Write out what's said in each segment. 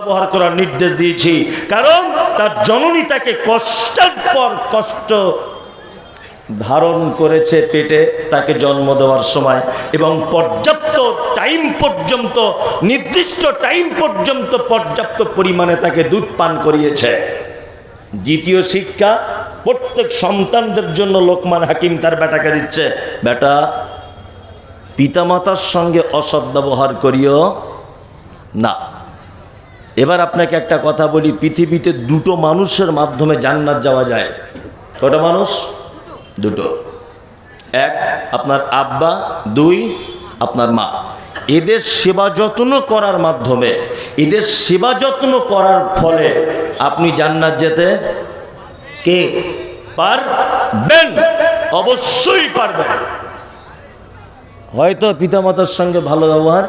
ব্যবহার করার নির্দেশ দিয়েছি। কারণ তার জননী তাকে কষ্টের পর কষ্ট ধারণ করেছে পেটে, তাকে জন্ম দেওয়ার সময়। এবং পর্যাপ্ত টাইম পর্যন্ত, নির্দিষ্ট টাইম পর্যন্ত পর্যাপ্ত পরিমাণে তাকে দুধ পান করিয়েছে। দ্বিতীয় শিক্ষা, প্রত্যেক সন্তানদের জন্য লোকমান হাকিম তার বেটাকে দিচ্ছে, বেটা, পিতামাতার সঙ্গে অসৎ ব্যবহার করিও না। এবার আপনাকে একটা কথা বলি পৃথিবীতে দুটো মানুষের মাধ্যমে জান্নাত যাওয়া যায়। কটা মানুষ? দুটো। এক আপনার আব্বা দুই আপনার মা। এদের সেবা যত্ন করার মাধ্যমে এদের সেবা যত্ন করার ফলে আপনি জান্নাত যেতে কে? পারবেন। অবশ্যই পারবেন। হয়তো পিতামাতার সঙ্গে ভালো ব্যবহার?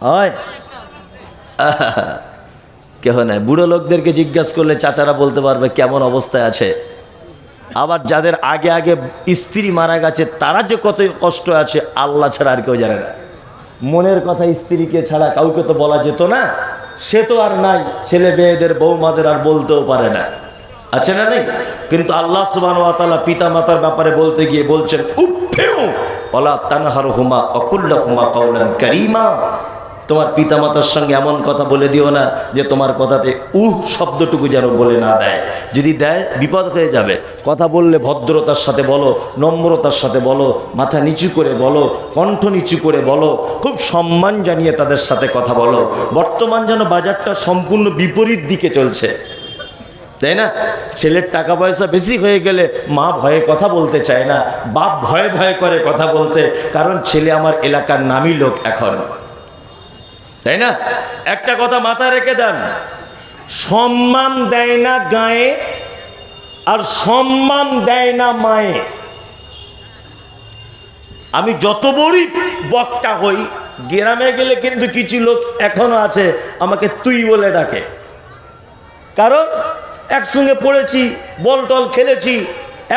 হয়? কেহ নাই। বুড়ো লোকদেরকে জিজ্ঞাসা করলে চাচারা বলতে পারবে কেমন অবস্থায় আছে। আবার যাদের আগে আগে স্ত্রী মারা গেছে, তারা যে কত কষ্ট আছে, আল্লাহ ছাড়া আর কেউ জানে না। মনের কথা স্ত্রীকে ছাড়া কাউকে তো বলা যেত না। সে তো আর নাই, ছেলে মেয়েদের, বৌমাদের আর বলতেও পারে না। আছে না নেই? কিন্তু আল্লাহ সুবান ওয়াতালা পিতা মাতার ব্যাপারে বলতে গিয়ে বলছেন উফেও অলা তানহার হুমা অকুল্লা হুমা কৌলান করিমা। তোমার পিতামাতার সঙ্গে এমন কথা বলে দিও না যে তোমার কথাতে উহ শব্দটুকু যেন বলে না দেয়। যদি দেয়, বিপদ হয়ে যাবে। কথা বললে ভদ্রতার সাথে বলো, নম্রতার সাথে বলো, মাথা নিচু করে বলো, কণ্ঠ নিচু করে বলো, খুব সম্মান জানিয়ে তাদের সাথে কথা বলো। বর্তমান যেন বাজারটা সম্পূর্ণ বিপরীত দিকে চলছে। তাই না? ছেলের টাকা পয়সা বেশি হয়ে গেলে মা ভয়ে কথা বলতে চায় না, বাপ ভয়ে ভয়ে করে কথা বলতে, কারণ ছেলে আমার এলাকার নামই লোক এখন। তাই না? একটা কথা মাথায় রেখে দেন। সম্মান দেয় না গায়ে, আর সম্মান দেয় না মায়ে। আমি যত বড়ই বক্তা হই, গ্রামে গেলে কিন্তু কিছু লোক এখনও আছে, আমাকে তুই বলে ডাকে। কারণ একসঙ্গে পড়েছি বল টল খেলেছি,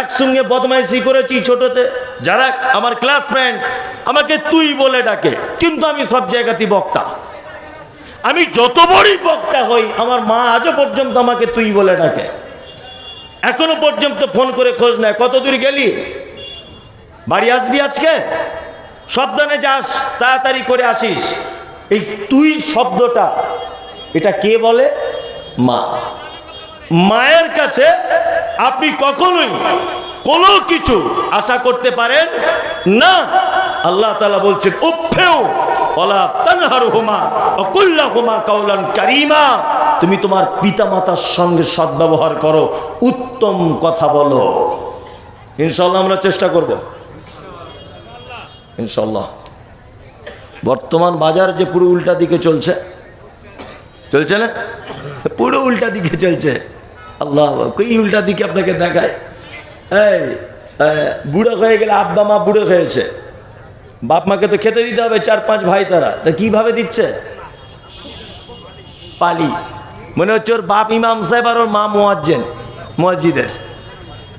একসঙ্গে বদমাইশি করেছি ছোটতে। যারা আমার ক্লাস ফ্রেন্ড আমাকে তুই বলে ডাকে, কিন্তু আমি সব জায়গাতেই বক্তা। আমি যত বড়ই বক্তা হই, আমার মা আজও পর্যন্ত আমাকে তুই বলে ডাকে। এখনও পর্যন্ত ফোন করে খোঁজ নেয়, কত দূর গেলি? বাড়ি আসবি আজকে? সাবধানে যাস, তাড়াতাড়ি করে আসিস। এই তুই শব্দটা, এটা কে বলে? মা। মায়ের কাছে আপনি কখনোই কোনো কিছু আশা করতে পারেন না। আল্লাহ তালা বলছেন ওলা তানহার হুমা হুমা কারিমা। তুমি তোমার পিতামাতার সঙ্গে সদ্ব্যবহার করো, উত্তম কথা বলো। ইনশাল্লাহ আমরা চেষ্টা করব। ইনশাল্লাহ বর্তমান বাজার যে পুরো উল্টা দিকে চলছে চলছে না? পুরো উল্টা দিকে চলছে। আল্লাহ, কই উল্টা দিকে আপনাকে দেখায়? এই বুড়ো হয়ে গেলে আব্বা মা বুড়ো হয়েছে বাপ মাকে তো খেতে দিতে হবে, চার পাঁচ ভাই তারা। তা কীভাবে দিচ্ছে? পালি। মনে হচ্ছে ওর বাপ ইমাম সাহেব আর ওর মা মোয়াজ্জেন মসজিদের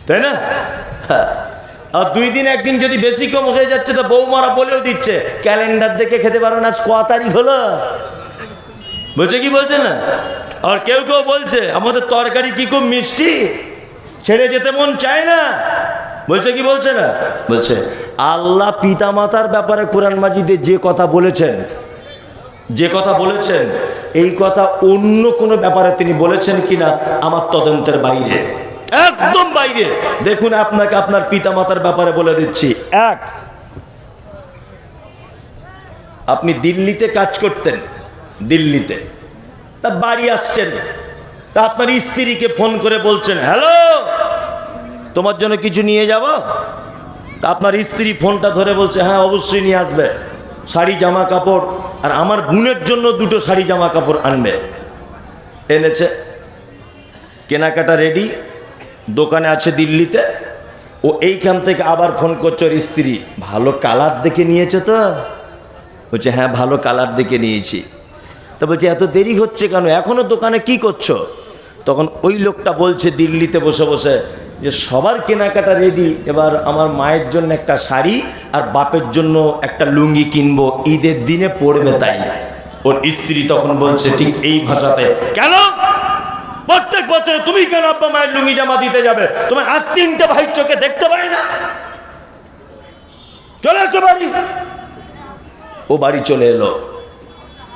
তাই না? হ্যাঁ। আর দুই দিন একদিন যদি বেশি কম হয়ে যাচ্ছে, তো বৌমারা বলেও দিচ্ছে, ক্যালেন্ডার দেখে খেতে পারো না ক তারিখ হলো? বলছে কি বলছে না? আর কেউ কেউ বলছে, আমাদের তরকারি কি খুব মিষ্টি? ছেড়ে যেতে মন চায় না। বলছে, কি বলছে না? বলছে, আল্লাহ পিতা মাতার ব্যাপারে কোরআন মাজিদে যে কথা বলেছেন, যে কথা বলেছেন, এই কথা অন্য কোনো ব্যাপারে তিনি বলেছেন কিনা আমার তদন্তের বাইরে। একদম বাইরে। দেখুন, আপনাকে আপনার পিতা মাতার ব্যাপারে বলে দিচ্ছি। এক, আপনি দিল্লিতে কাজ করতেন, দিল্লিতে। তা বাড়ি আসছেন। তা আপনার স্ত্রীকে ফোন করে বলছেন, হ্যালো, তোমার জন্য কিছু নিয়ে যাব? তা আপনার স্ত্রী ফোনটা ধরে বলছে হ্যাঁ অবশ্যই নিয়ে আসবে। শাড়ি, জামা, কাপড়, আর আমার বোনের জন্য দুটো শাড়ি, জামা, কাপড় আনবে। এনেছে। কেনাকাটা রেডি। দোকানে আছে দিল্লিতে। ও এইখান থেকে আবার ফোন করছে ওর স্ত্রী। ভালো কালার দেখে নিয়েছে তো? বলছে হ্যাঁ ভালো কালার দেখে নিয়েছি। তা বলছে, এত দেরি হচ্ছে কেন? এখনও দোকানে কি করছ? তখন ওই লোকটা বলছে দিল্লিতে বসে বসে যে সবার কেনাকাটা রেডি এবার আমার মায়ের জন্য একটা শাড়ি আর বাপের জন্য একটা লুঙ্গি কিনবো, ঈদের দিনে পড়বে তাই। ওর স্ত্রী তখন বলছে, ঠিক এই ভাষাতে, কেন? প্রত্যেক বছরে তুমি কেন আব্বা মায়ের লুঙ্গি জামা দিতে যাবে? তোমার আর তিনটে ভাই চোখে দেখতে পাই না। চলে এসো বাড়ি। ও বাড়ি চলে এলো।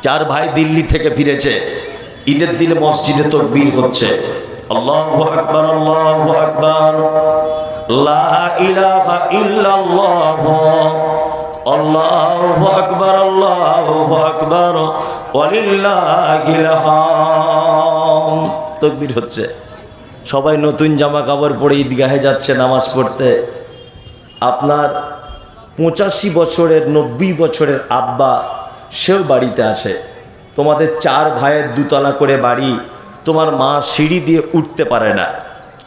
চার ভাই দিল্লি থেকে ফিরেছে। ঈদের দিনে মসজিদে তকবীর হচ্ছে। আল্লাহু আকবার আল্লাহু আকবার। আল্লাহু আকবার আল্লাহু আকবার। তকবীর হচ্ছে। সবাই নতুন জামা কাপড় পরে ঈদগাহে যাচ্ছে নামাজ পড়তে। আপনার পঁচাশি বছরের, নব্বই বছরের আব্বা সেও বাড়িতে আছে। তোমাদের চার ভাইয়ের দুতলা করে বাড়ি, তোমার মা সিঁড়ি দিয়ে উঠতে পারে না।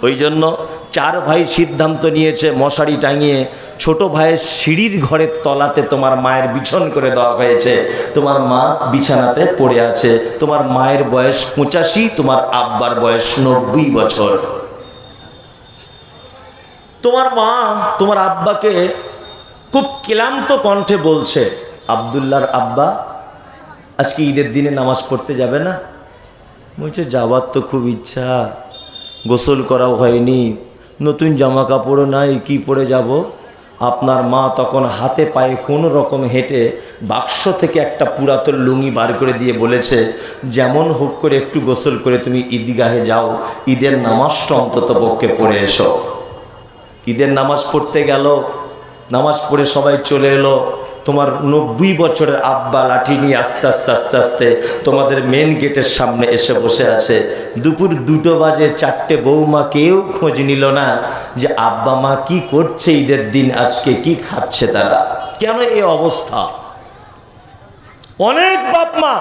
ওই জন্য চার ভাই সিদ্ধান্ত নিয়েছে, মশারি টাঙিয়ে ছোট ভাইয়ের সিঁড়ির ঘরের তলাতে তোমার মায়ের বিছন করে দেওয়া হয়েছে। তোমার মা বিছানাতে পড়ে আছে। তোমার মায়ের বয়স পঁচাশি, তোমার আব্বার বয়স নব্বই বছর। তোমার মা তোমার আব্বাকে খুব ক্লান্ত কণ্ঠে বলছে আবদুল্লার আব্বা আজকে ঈদের দিনে নামাজ পড়তে যাবে না? বলছে যাবার তো খুব ইচ্ছা। গোসল করাও হয়নি। নতুন জামা কাপড়ও নাই, কি পরে যাব? আপনার মা তখন হাতে পায়ে কোনো রকম হেঁটে বাক্স থেকে একটা পুরাতন লুঙ্গি বার করে দিয়ে বলেছে, যেমন হোক করে একটু গোসল করে তুমি ঈদগাহে যাও। ঈদের নামাজটা অন্তত পক্ষে পড়ে এসো। ঈদের নামাজ পড়তে গেল। নামাজ পড়ে সবাই চলে এলো। তোমার নব্বই বছরের আব্বা লাঠি নিয়ে আস্তে আস্তে আস্তে আস্তে তোমাদের মেন গেটের সামনে এসে বসে আছে। দুপুর দুটো বাজে, চারটে বৌমা কেউ খোঁজ নিল না যে আব্বা মা কি করছে ঈদের দিন, আজকে কি খাচ্ছে তারা। কেন এই অবস্থা? অনেক বাপ মা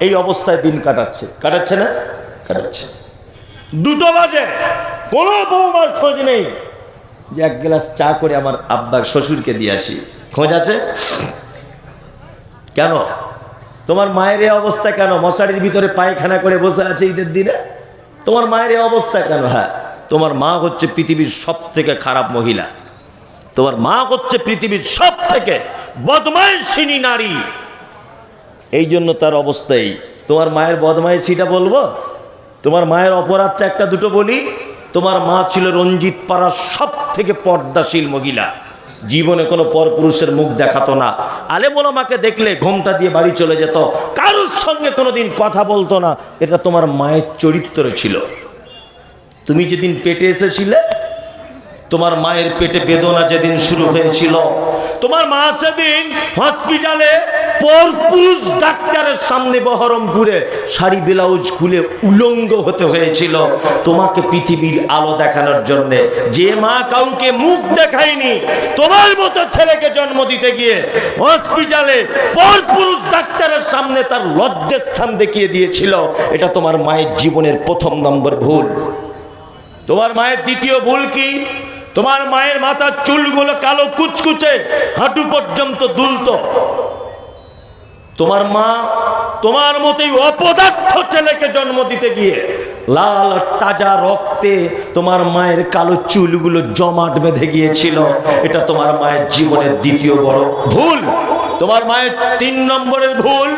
এই অবস্থায় দিন কাটাচ্ছে। কাটাচ্ছে না? কাটাচ্ছে। দুটো বাজে, কোনো বৌমার খোঁজ নেই। যে এক গ্লাস চা করে আমার আব্বা শ্বশুরকে দিয়ে আসি। খোঁজ আছে? কেন? তোমার মায়ের এই অবস্থা কেন? মশারির ভিতরে পায়খানা করে বসে আছে ঈদের দিনে? তোমার মায়ের অবস্থা কেন? হ্যাঁ তোমার মা হচ্ছে পৃথিবীর সব থেকে খারাপ মহিলা। তোমার মা হচ্ছে পৃথিবীর সব থেকে বদমাইশিনী নারী। এই জন্য তার অবস্থাই তোমার মায়ের বদমাইশিটা বলব? তোমার মায়ের অপরাধটা একটা দুটো বলি। তোমার মা ছিল রঞ্জিত পাড়ার সব থেকে পর্দাশীল মহিলা। জীবনে কোনো পরপুরুষের মুখ দেখাতো না। আলে মাকে দেখলে ঘোমটা দিয়ে বাড়ি চলে যেত। কারোর সঙ্গে কোনোদিন কথা বলতো না। এটা তোমার মায়ের চরিত্র ছিল। তুমি যেদিন পেটে এসেছিলে, তোমার মায়ের পেটে বেদনা যেদিন শুরু হয়েছিল তোমার মা সেদিন হসপিটালে পরপুরুষ ডাক্তারের সামনে বহরম বহরমপুরে শাড়ি, ব্লাউজ খুলে উলঙ্গ হতে হয়েছিল তোমাকে পৃথিবীর আলো দেখানোর জন্য। যে মা কাউকে মুখ দেখায়নি, তোমার মতো ছেলেকে জন্ম দিতে গিয়ে হসপিটালে পরপুরুষ ডাক্তারের সামনে তার লজ্জের স্থান দেখিয়ে দিয়েছিল। এটা তোমার মায়ের জীবনের প্রথম নম্বর ভুল। তোমার মায়ের দ্বিতীয় ভুল কি? তোমার মায়ের মাথার চুলগুলো কালো কুচকুচে, হাঁটু পর্যন্ত দুলত। তোমার মা তোমার মতোই অপদার্থ ছেলেকে জন্ম দিতে গিয়ে লাল তাজা রক্তে তোমার মায়ের কালো চুলগুলো জমাট বেঁধে গিয়েছিল। এটা তোমার মায়ের জীবনের দ্বিতীয় বড় ভুল। তোমার মায়ের তিন নম্বরের ভুল।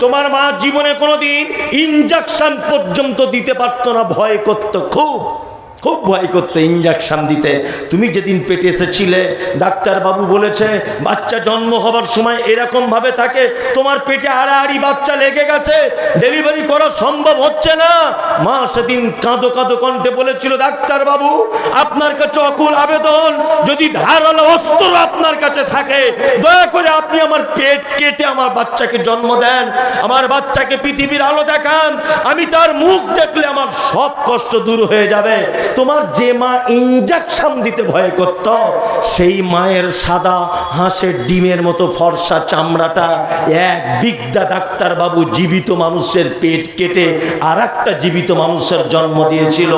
তোমার মা জীবনে কোনোদিন ইনজেকশন পর্যন্ত দিতে পারতো না, ভয় করতো খুব। খুব ভয় করতে ইঞ্জেকশন দিতে। তুমি যেদিন পেটে এসেছিলে, ডাক্তারবাবু বলেছে, বাচ্চা জন্ম হবার সময় এরকম ভাবে থাকে, তোমার পেটে আড়াআড়ি বাচ্চা লেগে গেছে ডেলিভারি করা সম্ভব হচ্ছে না। মা সেদিন কাঁদো কাঁদো কণ্ঠে বলেছিল, ডাক্তারবাবু, আপনার কাছে অকুল আবেদন, যদি ধারালো অস্ত্র আপনার কাছে থাকে, দয়া করে আপনি আমার পেট কেটে আমার বাচ্চাকে জন্ম দেন, আমার বাচ্চাকে পৃথিবীর আলো দেখান, আমি তার মুখ দেখলে আমার সব কষ্ট দূর হয়ে যাবে। তোমার যে মা ইঞ্জেকশন দিতে ভয় করত, সেই মায়ের সাদা হাঁসের ডিমের মতো ফর্সা চামড়াটা এক বিদ্যা ডাক্তারবাবু জীবিত মানুষের পেট কেটে আর একটা জীবিত মানুষের জন্ম দিয়েছিল।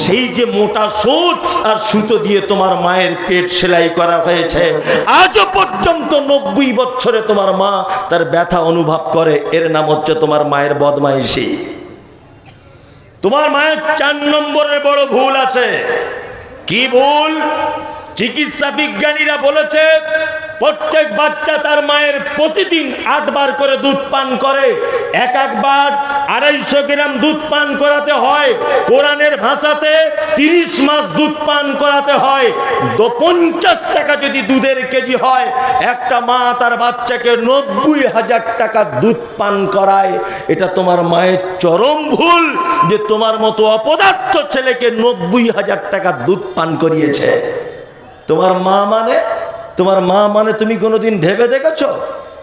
সেই যে মোটা সুচ আর সুতো দিয়ে তোমার মায়ের পেট সেলাই করা হয়েছে, আজও পর্যন্ত নব্বই বছরে তোমার মা তার ব্যথা অনুভব করে। এর নাম হচ্ছে তোমার মায়ের বদমাইশি। তোমার মায়ের চার নম্বরের বড় ভুল আছে। কি ভুল? চিকিৎসা বিজ্ঞানীরা বলেছে প্রত্যেক বাচ্চা তার মায়ের প্রতিদিন আটবার করে দুধ পান করে। এক একবার আড়াইশো গ্রাম দুধ পান করাতে হয়। কোরআনের ভাষাতে তিরিশ মাস দুধ পান করাতে হয়। পঞ্চাশ টাকা যদি দুধের কেজি হয়, একটা মা তার বাচ্চাকে নব্বই হাজার টাকা দুধ পান করায়। এটা তোমার মায়ের চরম ভুল যে তোমার মতো অপদার্থ ছেলেকে নব্বই হাজার টাকা দুধ পান করিয়েছে। তোমার মা মানে তোমার মা মানে তুমি কোনোদিন ভেবে দেখেছ?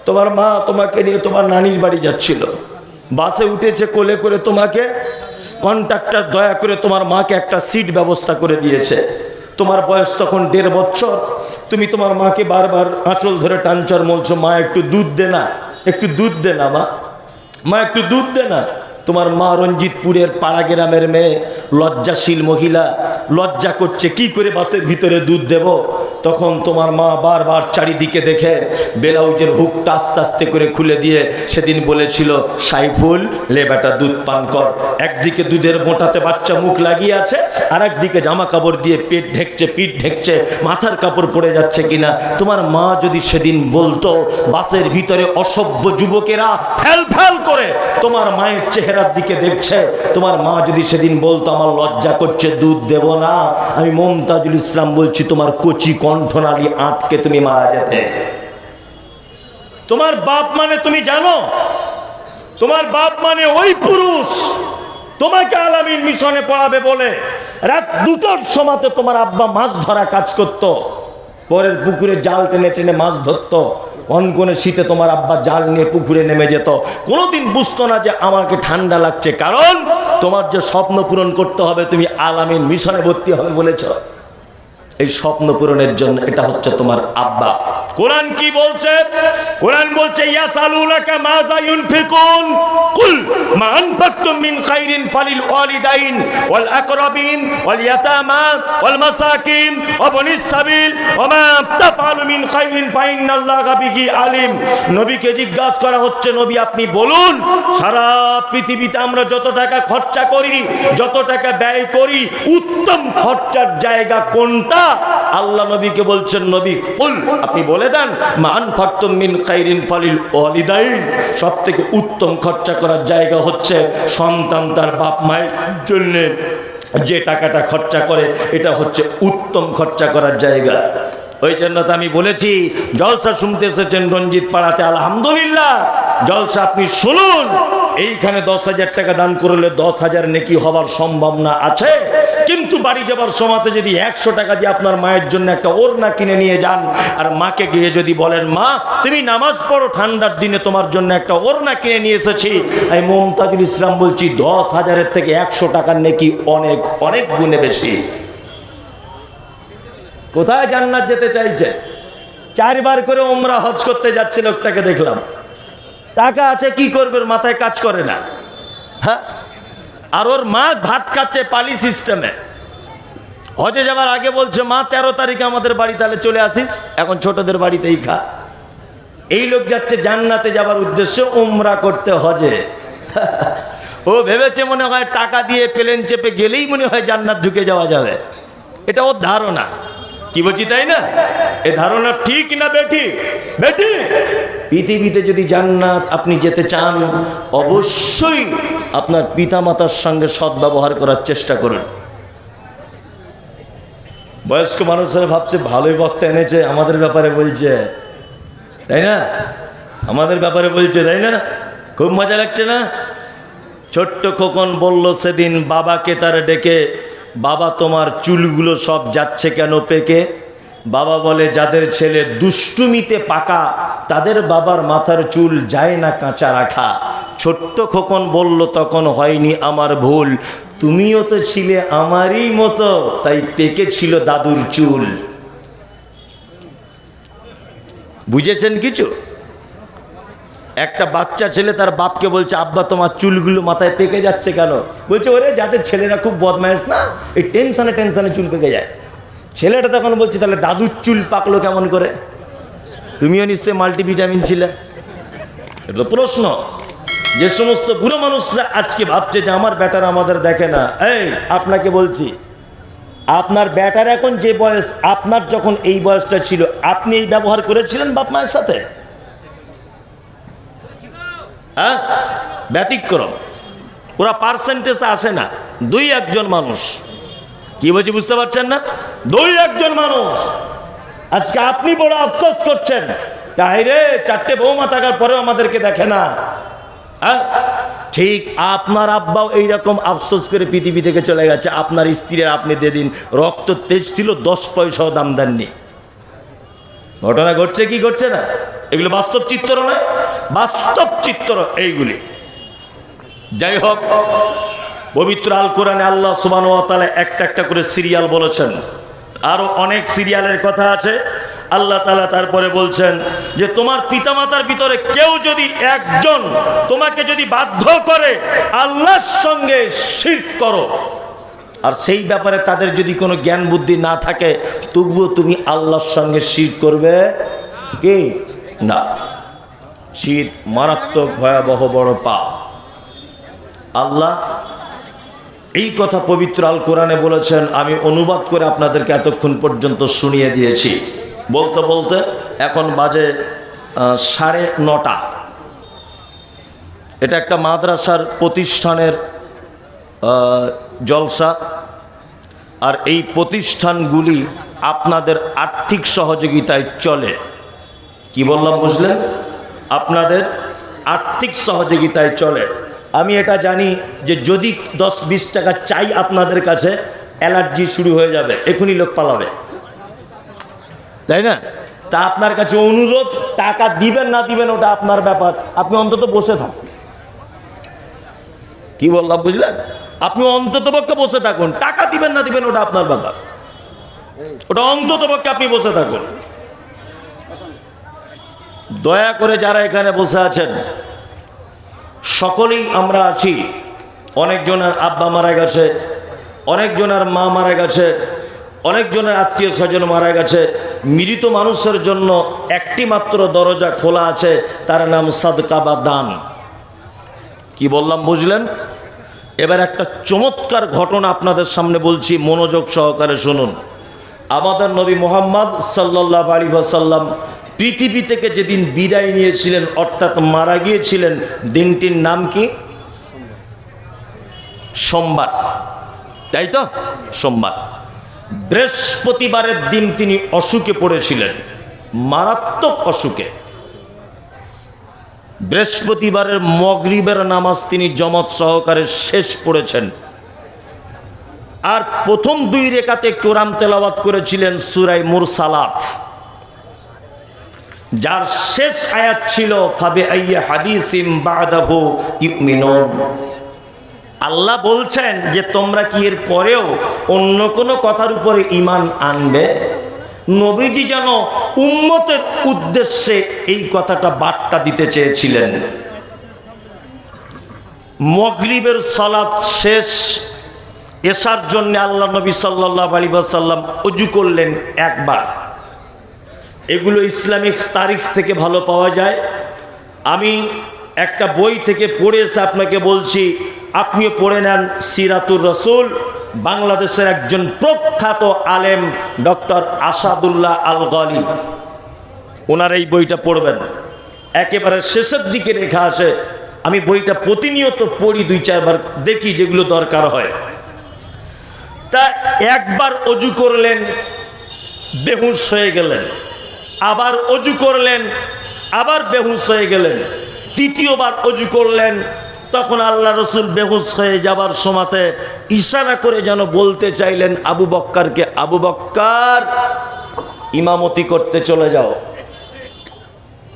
তোমার মা তোমাকে নিয়ে তোমার নানির বাড়ি যাচ্ছিল। বাসে উঠেছে কোলে করে তোমাকে কন্ট্রাক্টর দয়া করে তোমার মাকে একটা সিট ব্যবস্থা করে দিয়েছে। তোমার বয়স তখন দেড় বছর। তুমি তোমার মাকে বারবার আঁচল ধরে টানচর বলছো, মা, একটু দুধ দে না, একটু দুধ দে না, মা। মা, একটু দুধ দে না। তোমার মা রঞ্জিতপুরের পাড়া গ্রামের মেয়ে, লজ্জাশীল মহিলা, লজ্জা করছে, কি করে বাসের ভিতরে দুধ দেব? তখন তোমার মা বারবার চারিদিকে দেখে ব্লাউজের হুকটা আস্তে আস্তে করে খুলে দিয়ে সেদিন বলেছিল, সাইফুল, লে বেটা, দুধ পান কর। একদিকে দুধের মোটাতে বাচ্চা মুখ লাগিয়ে আছে আর একদিকে জামা কাপড় দিয়ে পেট ঢেকছে, পিঠ ঢেকছে, মাথার কাপড় পড়ে যাচ্ছে কিনা। তোমার মা যদি সেদিন বলতো, বাসের ভিতরে অসভ্য যুবকেরা ফেল ফেল করে তোমার মায়ের চেহারার দিকে দেখছে, তোমার মা যদি সেদিন বলতো, আমার লজ্জা করছে, দুধ দেব না। আমি মমতাজুল ইসলাম বলছি, তোমার কচি কণ্ঠনালী আটকে তুমি মারা যেতে। তোমার বাপ মানে তুমি জানো? তোমার বাপ মানে ওই পুরুষ তোমাকে আলামিন মিশনে পড়াবে বলে রাত দুটোর সময়তে তোমার আব্বা মাছ ধরা কাজ করত, পরের পুকুরে জাল টেনে টেনে মাছ ধরতো কনকনে শীতে তোমার আব্বা জাল নিয়ে পুকুরে নেমে যেত। কোনোদিন বুঝতো না যে আমাকে ঠান্ডা লাগছে, কারণ তোমার যে স্বপ্ন পূরণ করতে হবে তুমি আলামিন মিশনে ভর্তি হবে বলেছ। এই স্বপ্ন পূরণের জন্য এটা হচ্ছে তোমার আব্বা। কোরআন কি বলছে? কোরআন বলছে ইয়াসালুনাকা মাযা ইউনফিকুন। কুল, মা আনফাকতুম মিন খাইরিন ফালিল ওয়ালিদাইন ওয়াল আকরাবিন ওয়াল ইয়াতামা ওয়াল মাসাকিন ওয়া বনিস সাবিল ওয়া মা তাফআলু মিন খাইরিন বিহি আলিম। নবীকে জিজ্ঞাসা করা হচ্ছে, নবী, আপনি বলুন, সারা পৃথিবীতে আমরা যত টাকা খরচা করি, যত টাকা ব্যয় করি, উত্তম খরচার জায়গা কোনটা? আল্লাহ নবীকে বলছেন, নবী, কুল, আপনি বলে দেন, মান ফাক্তুম মিন খাইরিন ফালিল ওয়ালিদাইন। সব থেকে উত্তম খরচা করার জায়গা হচ্ছে সন্তান তার বাপ মায়ের জন্য যে টাকাটা খরচা করে, এটা হচ্ছে উত্তম খরচা করার জায়গা। ওই জন্য তো আমি বলেছি, জলসা শুনতে এসেছেন রঞ্জিত পাড়াতে, আলহামদুলিল্লাহ, জলসা আপনি শুনুন। এইখানে দশ হাজার টাকা দান করলে দশ হাজার নেকি হবার সম্ভাবনা আছে। কিন্তু বাড়ি যাবার সময়তে যদি একশো টাকা দিয়ে আপনার মায়ের জন্য একটা ওড়না কিনে নিয়ে যান, আর মাকে গিয়ে যদি বলেন, মা, তুমি নামাজ পড়ো, ঠান্ডার দিনে তোমার জন্য একটা ওড়না কিনে নিয়ে এসেছি। আমি মমতাজুল ইসলাম বলছি, দশ হাজারের থেকে একশো টাকার নেকি অনেক অনেক গুণে বেশি। কোথায় জান্নাত যেতে চাইছে? চারবার করে ওমরা হজ করতে যাচ্ছে, লোকটাকে দেখলাম। টাকা আছে, কি করবে? মাথায় কাজ করে না। হ্যাঁ? আর ওর মা ভাত খাচ্ছে পালি সিস্টেমে। হজে যাওয়ার আগে বলছে, মা, তেরো তারিখে আমাদের বাড়ি তাহলে চলে আসিস। এখন ছোটদের বাড়িতেই খা। এই লোক যাচ্ছে জান্নাতে যাবার উদ্দেশ্য উমরা করতে হজে। ও ভেবেছে মনে হয় টাকা দিয়ে প্লেন চেপে গেলেই মনে হয় জান্নাত ঢুকে যাওয়া যাবে। এটা ওর ধারণা। কি বলছি তাই না? এ ধারণা ঠিক না বেঠি? বেঠি? পৃথিবীতে যদি জান্নাত আপনি যেতে চান, অবশ্যই আপনার পিতামাতার সঙ্গে সদ্ব্যবহার করার চেষ্টা করুন। বয়স্ক মানুষেরা ভাবছে, ভালোই বক্তা এনেছে, আমাদের ব্যাপারে বলছে। তাই না? আমাদের ব্যাপারে বলছে, তাই না? খুব মজা লাগছে না? ছোট্ট খোকন বলল, সেদিন বাবাকে তার ডেকে বাবা, তোমার চুলগুলো সব যাচ্ছে কেন পেকে? বাবা বলে, যাদের ছেলে দুষ্টুমিতে পাকা, তাদের বাবার মাথার চুল যায় না কাঁচা রাখা। ছোট্ট খোকন বলল, তখন হয়নি আমার ভুল। তুমিও তো ছিলে আমারই মতো, তাই পেকে ছিল দাদুর চুল। বুঝেছেন কিছু? একটা বাচ্চা ছেলে তার বাপকে বলছে, আব্বা, তোমার চুলগুলো মাথায় পেকে যাচ্ছে কেন? বলছে, ওরে, যাদের ছেলেরা খুব বদমাইশ না, এই টেনশনে টেনশনে চুল পেকে যায়। ছেলেটা তখন বলছে, তাহলে দাদুর চুল পাকলো কেমন করে? তুমিও নিশ্চয়ই মাল্টিভিটামিন ছিলে? এটা তো প্রশ্ন। যে সমস্ত বুড়ো মানুষরা আজকে ভাবছে যে, আমার ব্যাটার আমাদের দেখে না। এই, আপনাকে বলছি, আপনার ব্যাটার এখন যে বয়স, আপনার যখন এই বয়সটা ছিল, আপনি এই ব্যবহার করেছিলেন বাপ মায়ের সাথে? হ্যাঁ? ব্যতিক্রম। ওরা পার্সেন্টেজে আসে না। দুই একজন মানুষ। কি বলছি বুঝতে পারছেন না? দুই একজন মানুষ। আজকে আপনি বড় আফসোস করছেন। তাই রে, চারটে বৌমা থাকার পরেও আমাদেরকে দেখে না। হ্যাঁ? ঠিক আপনার আব্বাও এইরকম আফসোস করে পৃথিবী থেকে চলে গেছে। আপনার স্ত্রীর আপনি দিয়ে দিন রক্ত তেজ ছিল, দশ পয়সাও দাম দেননি। ঘটনা ঘটছে কি ঘটছে না? এগুলো বাস্তব চিত্র নয়, বাস্তব চিত্র এইগুলি। যাই হোক, পবিত্র আল কোরআনে আল্লাহ সুবান একটা একটা করে সিরিয়াল বলেছেন। আরও অনেক সিরিয়ালের কথা আছে। আল্লাহ তালা তারপরে বলছেন যে, তোমার পিতামাতার ভিতরে কেউ যদি একজন তোমাকে যদি বাধ্য করে আল্লাহর সঙ্গে শির করো, আর সেই ব্যাপারে তাদের যদি কোনো জ্ঞান বুদ্ধি না থাকে, তবুও তুমি আল্লাহর সঙ্গে শির করবে কি? না। শির মারাত্মক ভয়াবহ বড় পাপ আল্লাহ এই কথা পবিত্র আল কোরআনে বলেছেন, আমি অনুবাদ করে আপনাদেরকে এতক্ষণ পর্যন্ত শুনিয়ে দিয়েছি। বলতে বলতে এখন বাজে সাড়ে নটা। এটা একটা মাদ্রাসার প্রতিষ্ঠানের জলসা। আর এই প্রতিষ্ঠানগুলি আপনাদের আর্থিক সহযোগিতায় চলে। কি বললাম বুঝলেন? আপনাদের আর্থিক সহযোগিতায় চলে। আমি এটা জানি যে যদি দশ, বিশ টাকা চাই আপনাদের কাছে, অ্যালার্জি শুরু হয়ে যাবে, এখনই লোক পালাবে। তাই না? তা আপনার কাছে অনুরোধ, টাকা দিবেন না দিবেন, ওটা আপনার ব্যাপার। আপনি অন্তত বসে থাকুন। কি বললাম বুঝলেন? আপনি অন্তত পক্ষে বসে থাকুন। টাকা দিবেন না দিবেন, ওটা আপনার ব্যাপার। ওটা অন্তত পক্ষে আপনি বসে থাকুন। দয়া করে যারা এখানে বসে আছেন, সকলেই আমরা আছি। অনেকজনের আব্বা মারা গেছে, অনেকজনের মা মারা গেছে, অনেকজনের আত্মীয় স্বজন মারা গেছে। মৃত মানুষের জন্য একটি মাত্র দরজা খোলা আছে, তার নাম সাদকা বা দান। কি বললাম, বুঝলেন? এবার একটা চমৎকার ঘটনা আপনাদের সামনে বলছি, মনোযোগ সহকারে শুনুন। আমাদের নবী মোহাম্মদ সাল্লাহ আলী সাল্লাম পৃথিবী থেকে যেদিন বিদায় নিয়েছিলেন, অর্থাৎ মারা গিয়েছিলেন, দিনটির নাম কি? সোমবার। তাই তো? সোমবার। বৃহস্পতিবারের দিন তিনি অসুখে পড়েছিলেন, মারাত্মক অসুখে। বৃহস্পতিবারের মগরিবের নামাজ তিনি জমত সহকারে শেষ পড়েছেন। আর প্রথম দুই রেখাতে কোরআন তেলাওয়াত করেছিলেন সুরাই মুরসালাত। যার শেষ আয়াত ছিল ফাবে হাদিসিম বাদাহু ইউমিনুন। আল্লাহ বলছেন যে, তোমরা কি এর পরেও অন্য কোনো কথার উপরে ইমান আনবে? নবীজি যেন উম্মতের উদ্দেশ্যে এই কথাটা বার্তা দিতে চেয়েছিলেন। মগরিবের সালাত শেষ, এসার জন্য আল্লাহ নবী সাল্লাহ আলী সাল্লাম অজু করলেন একবার। এগুলো ইসলামিক তারিখ থেকে ভালো পাওয়া যায়। আমি একটা বই থেকে পড়ে এসে আপনাকে বলছি, আপনিও পড়ে নেন সিরাতুর রসুল, বাংলাদেশের একজন প্রখ্যাত আলেম ডক্টর আসাদুল্লাহ আল গালিব ওনার এই বইটা পড়বেন। একেবারে শেষের দিকে লেখা আছে। আমি বইটা প্রতিনিয়ত পড়ি দুই, চারবার দেখি যেগুলো দরকার হয়। তা একবার অজু করলেন, বেহুশ হয়ে গেলেন। আবার অজু করলেন, আবার বেহুশ হয়ে গেলেন। তৃতীয়বার অজু করলেন, তখন আল্লাহ রসুল বেহুশ হয়ে যাবার সময়তে ইশারা করে যেন বলতে চাইলেন, আবু বক্কারকে, আবু বক্কার, ইমামতি করতে চলে যাও।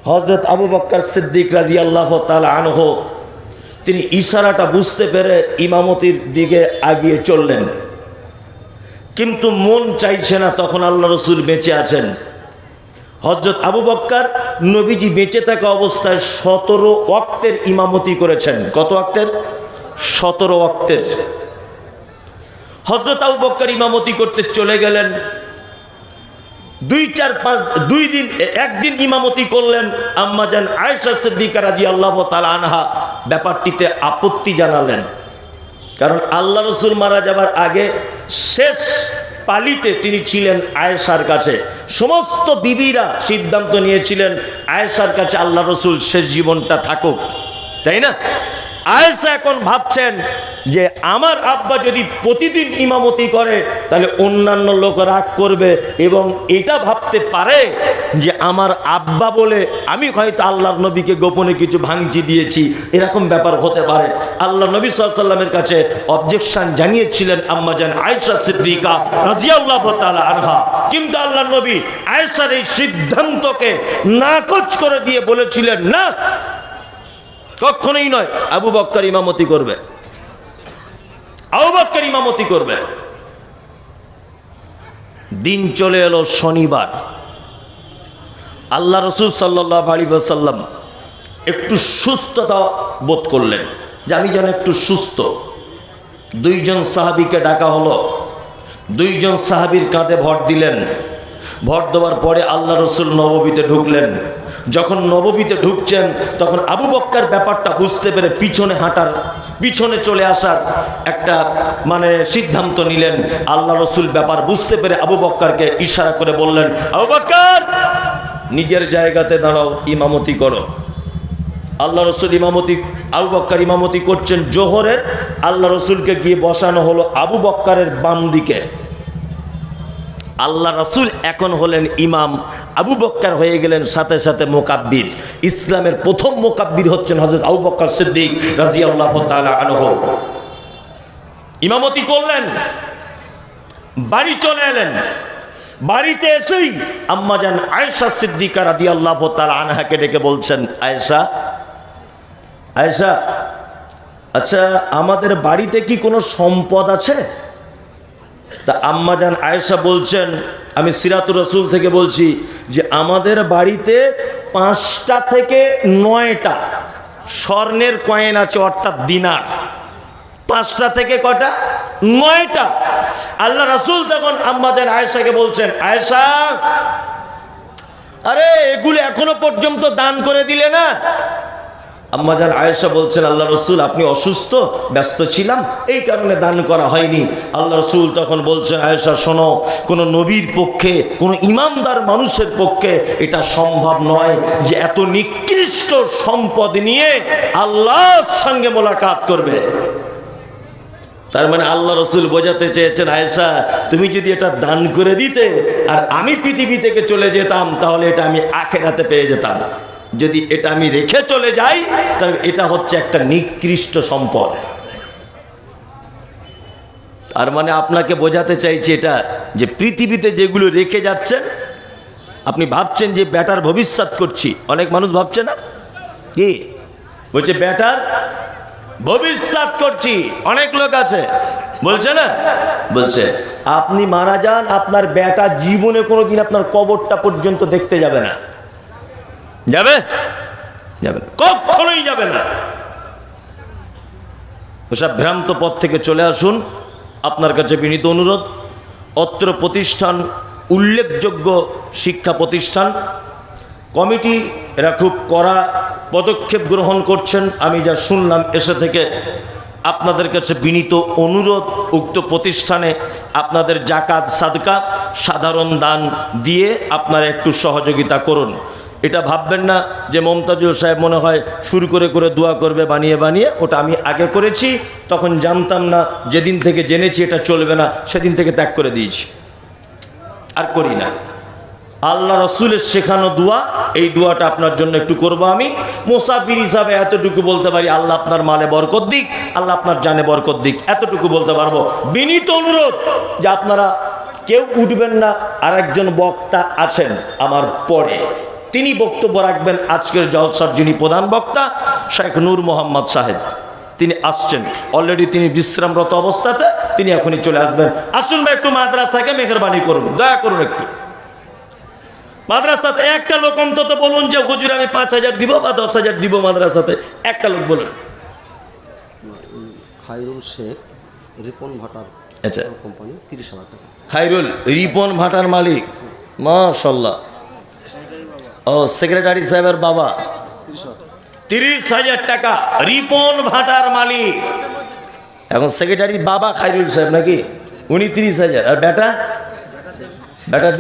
হজরত আবু বক্কর সিদ্দিক রাজি আল্লাহ আনহ, তিনি ইশারাটা বুঝতে পেরে ইমামতির দিকে আগিয়ে চললেন। কিন্তু মন চাইছে না, তখন আল্লাহ রসুল বেঁচে আছেন। হজরত আবু বক্কর নবীজি বেঁচে থাকা অবস্থায় সতেরো ওয়াক্তের ইমামতি করেছেন। কত ওয়াক্তের? সতেরো ওয়াক্তের। হজরত আবু বক্কর ইমামতি করতে চলে গেলেন। দুই চার পাঁচ, দুই দিন, একদিন ইমামতি করলেন। আম্মাজান আয়েশা সিদ্দিকা রাজি আল্লাহ তালা আনহা ব্যাপারটিতে আপত্তি জানালেন। কারণ আল্লাহ রসুল মারা যাবার আগে শেষ পালিতে তিনি ছিলেন আয়েশার কাছে। সমস্ত বিবিরা সিদ্ধান্ত নিয়েছিলেন, আয়েশার কাছে আল্লাহ রসুল শেষ জীবনটা থাকুক। তাই না? আয়েশা এখন ভাবছেন যে আমার আব্বা যদি প্রতিদিন ইমামতি করে, তাহলে অন্যান্য লোক রাগ করবে এবং এটা ভাবতে পারে যে আমার আব্বা বলে আমি হয়তো আল্লাহর নবীকে গোপনে কিছু ভাঙচি দিয়েছি। এরকম ব্যাপার হতে পারে। আল্লাহ নবী সাল্লামের কাছে অবজেকশন জানিয়েছিলেন আম্মাজান আয়েশা সিদ্দিকা তাআলা আনহা। কিন্তু আল্লাহ নবী আয়েশার এই সিদ্ধান্তকে নাকচ করে দিয়ে বলেছিলেন, না কখনোই নয়, আবু বক্কর ইমামতি করবে। আবু বক্কর ইমামতি করবে। দিন চলে এলো শনিবার। আল্লাহ রসুল সাল্লাহ আলী সাল্লাম একটু সুস্থতা বোধ করলেন। যে আমি যেন একটু সুস্থ। দুইজন সাহাবিকে ডাকা হলো। দুইজন সাহাবির কাঁধে ভর দিলেন। ভর দেওয়ার পরে আল্লাহ রসুল নববীতে ঢুকলেন। যখন নববীতে ঢুকছেন, তখন আবু বক্কার ব্যাপারটা বুঝতে পেরে পিছনে হাঁটার, পিছনে চলে আসার একটা মানে সিদ্ধান্ত নিলেন। আল্লাহ রসুল ব্যাপার বুঝতে পেরে আবু বক্কারকে ইশারা করে বললেন, আবু বক্কার, নিজের জায়গাতে দাঁড়াও, ইমামতি করো। আল্লাহ রসুল ইমামতি, আবু বক্কার ইমামতি করছেন জোহরের। আল্লাহ রসুলকে গিয়ে বসানো হলো আবু বক্কারের বাম দিকে। আল্লাহ রসুল এখন হলেন ইমাম। আবু বক্কার হয়ে গেলেন সাথে সাথে মোকাব্বির। ইসলামের প্রথম মোকাব্বির হচ্ছেন হজরত আবু বক্কর সিদ্দিক রাজি আল্লাহ আনহ। ইমামতি করলেন, বাড়ি চলে এলেন। বাড়িতে এসেই আম্মাজান আয়েশা সিদ্দিকা রাদি আল্লাহ আনহাকে ডেকে বলছেন, আয়েশা আয়েশা আচ্ছা আমাদের বাড়িতে কি কোনো সম্পদ আছে? তা আম্মাজান আয়েশা বলছেন, আমি সিরাতুর রসুল থেকে বলছি যে আমাদের বাড়িতে পাঁচটা থেকে নয়টা স্বর্ণের কয়েন আছে, অর্থাৎ দিনার। পাঁচটা থেকে কটা? নয়টা। আল্লাহ রাসুল তখন আম্মাজান আয়েশাকে বলছেন, আয়েশা, আরে এগুলো এখনও পর্যন্ত দান করে দিলে না? আম্মাজান আয়েশা বলছেন, আল্লাহ রসুল, আপনি অসুস্থ, ব্যস্ত ছিলাম, এই কারণে দান করা হয়নি। আল্লাহ রসুল তখন বলছেন, আয়েশা, শোনো, কোনো নবীর পক্ষে, কোনো ইমানদার মানুষের পক্ষে এটা সম্ভব নয় যে এত নিকৃষ্ট সম্পদ নিয়ে আল্লাহর সঙ্গে মোলাকাত করবে। তার মানে আল্লাহ রসুল বোঝাতে চেয়েছেন, আয়েশা, তুমি যদি এটা দান করে দিতে, আর আমি পৃথিবী থেকে চলে যেতাম, তাহলে এটা আমি আখেরাতে পেয়ে যেতাম। যদি এটা আমি রেখে চলে যাই, তাহলে এটা হচ্ছে একটা নিকৃষ্ট সম্পদ। তার মানে আপনাকে বোঝাতে চাইছি এটা, যে পৃথিবীতে যেগুলো রেখে যাচ্ছেন, আপনি ভাবছেন যে ব্যাটার ভবিষ্যৎ করছি। অনেক মানুষ ভাবছে না? কি? বলছে, ব্যাটার ভবিষ্যৎ করছি। অনেক লোক আছে। বলছে না? বলছে, আপনি মারা যান, আপনার বেটা জীবনে কোনোদিন আপনার কবরটা পর্যন্ত দেখতে যাবে না। যাবে? যাবে। না কখনোই যাবে না। ওসব ভ্রান্ত পথ থেকে চলে আসুন। আপনার কাছে বিনীত অনুরোধ অত্র প্রতিষ্ঠান উল্লেখযোগ্য শিক্ষা প্রতিষ্ঠান কমিটি এরা খুব কড়া পদক্ষেপ গ্রহণ করছেন। আমি যা শুনলাম এসে থেকে আপনাদের কাছে বিনীত অনুরোধ উক্ত প্রতিষ্ঠানে আপনাদের জাকাত সাদকা সাধারণ দান দিয়ে আপনারা একটু সহযোগিতা করুন। এটা ভাববেন না যে মমতাজুল সাহেব মনে হয় শুরু করে করে দোয়া করবে, বানিয়ে বানিয়ে। ওটা আমি আগে করেছি, তখন জানতাম না, যেদিন থেকে জেনেছি এটা চলবে না, সেদিন থেকে ত্যাগ করে দিয়েছি। আর করি না। আল্লাহ রসুলের শেখানো দোয়া, এই দোয়াটা আপনার জন্য একটু করব আমি। মোসাফির হিসাবে এতটুকু বলতে পারি, আল্লাহ আপনার মালে বরকত দিক, আল্লাহ আপনার জানে বরকত দিক, এতটুকু বলতে পারব। বিনীত অনুরোধ যে আপনারা কেউ উঠবেন না আর একজন বক্তা আছেন আমার পরে। তিনি বক্তব্য রাখবেন আজকের জলসার যিনি প্রধান বক্তা শেখ নূর মোহাম্মদ সাহেব। তিনি আসছেন। অলরেডি তিনি বিশ্রামরত অবস্থাতে তিনি এখনই চলে আসবেন। আসুন ভাই একটু মাদ্রাসাকে মেহরবানি করুন দয়া করুন একটু। মাদ্রাসাতে একটা লোক অন্তত বলুন যে হুজুর আমি পাঁচ হাজার দিব বা দশ হাজার দিব মাদ্রাসাতে? একটা লোক বলুন। খায়রুল শেখ রিপন ভাটার আচ্ছা। কোম্পানি তিরিশ হাজার টাকা। খাইরুল রিপন ভাটার মালিক। মাশাল্লাহ ও সেক্রেটারি সাহেবের বাবা। তিরিশ হাজার টাকা, রিপন ভাটার মালিক। এখন সেক্রেটারি বাবা খাইরুল সাহেব নাকি? উনি তিরিশ হাজার। আর বেটা? ব্যাটার